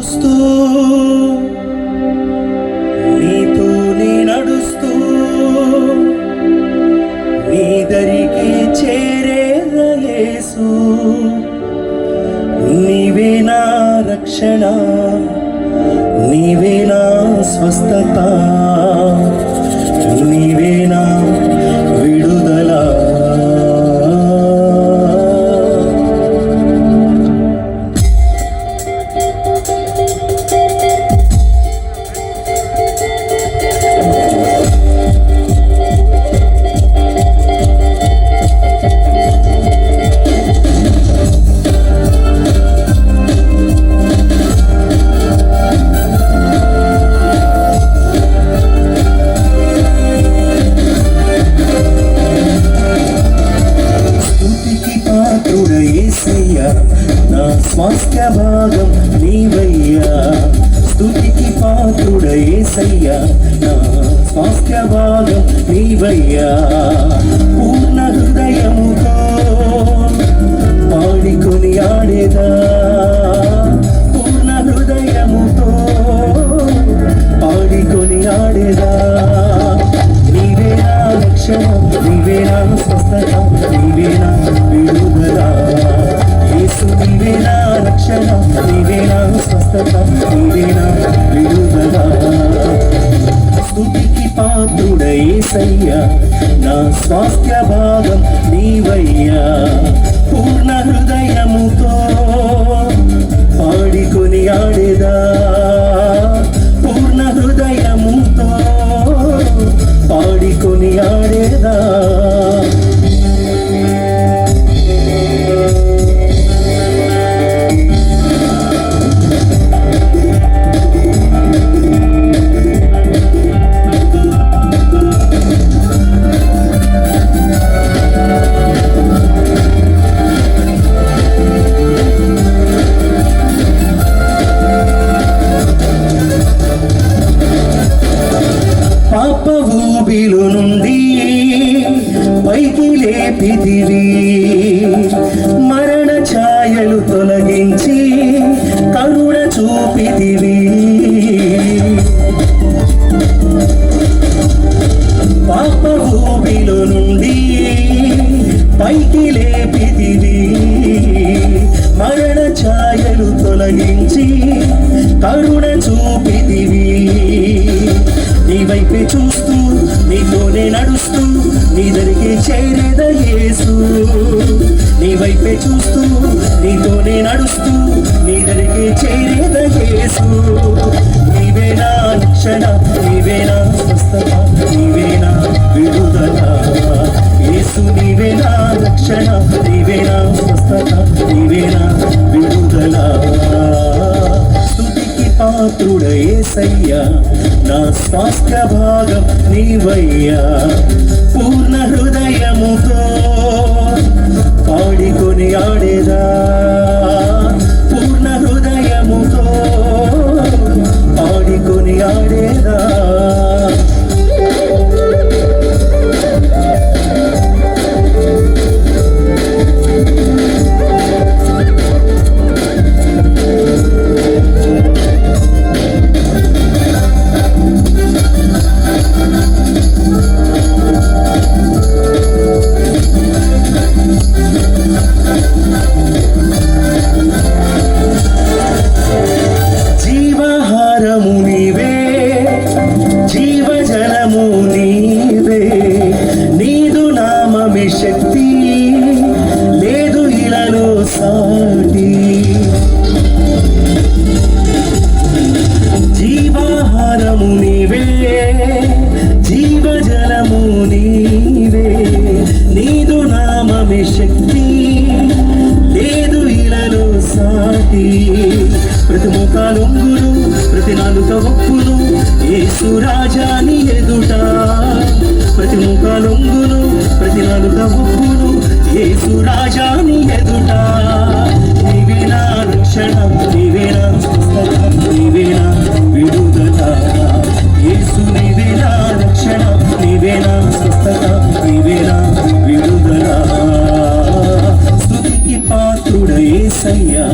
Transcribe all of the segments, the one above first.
చూస్తూ నీతోనే నడుస్తూ నీ దరికి చేరేదయేసు నీవే నా రక్షణ నీవే నా స్వస్థత నీవే నా నా స్వాస్థ్య భాగం నీవయ్యా స్థుతికి పాత్రుడ నా స్వాస్థ్య భాగం నీవయ్యా. రక్షణ నీవే నా స్వస్థత నీవే నా విడుదల. స్తుతికి పాత్రుడ నా స్వాస్థ్య భాగం నీవయ్యా. పూర్ణ హృదయముతో పాడికొని ఆడేదా. పూర్ణ హృదయముతో పాడికొని ఆడేదా. పైకి లేపిదివి మరణ ఛాయలు తొలగించి కరుణ చూపిదివి పాప ఊబిలో నుండి పైకి లేపిదివి మరణ ఛాయలు తొలగించి కరుణ చూపిదివి నీ వైపే చూస్తూ నీతోనే నడుస్తూ నీ దరికి చేరేద యేసు. నీ వైపే చూస్తూ నీతోనే నడుస్తూ నీ దరికి చేరేద యేసు. నీవే రక్షణ నీవేనా స్వస్థత విడుదల. యేసు నీవేనా రక్షణ నీవేనా స్వస్థత. స్తుతికి నా స్వాస్థ్య భాగం నీవయ్యా. పూర్ణ హృదయముతో పాడికొని ఆడేదా. ఆమె శక్తి లేదు ఇలాను సాటి. ప్రతి ముఖాలొంగులు ప్రతి నాలుక ఒప్పులు ఏసు రాజాని ఎదుట. ప్రతి ముఖాలొంగులు ప్రతి నాలుక ఒప్పులు ఏసు రాజాని ఎదుట. స్తుతికి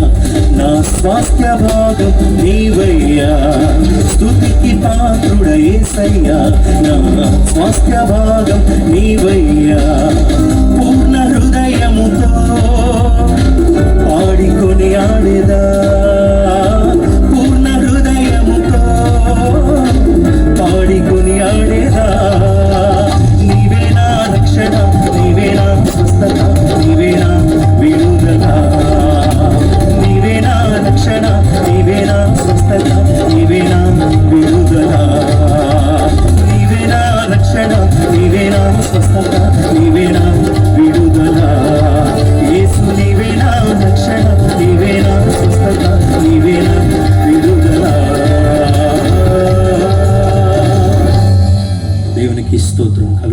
నా స్వాస్థ్య భాగం నీవయ్యా స్థుతికి పాత్రుడయేసయ్యా నా స్వాస్థ్య భాగం నీవయ్యా. 哎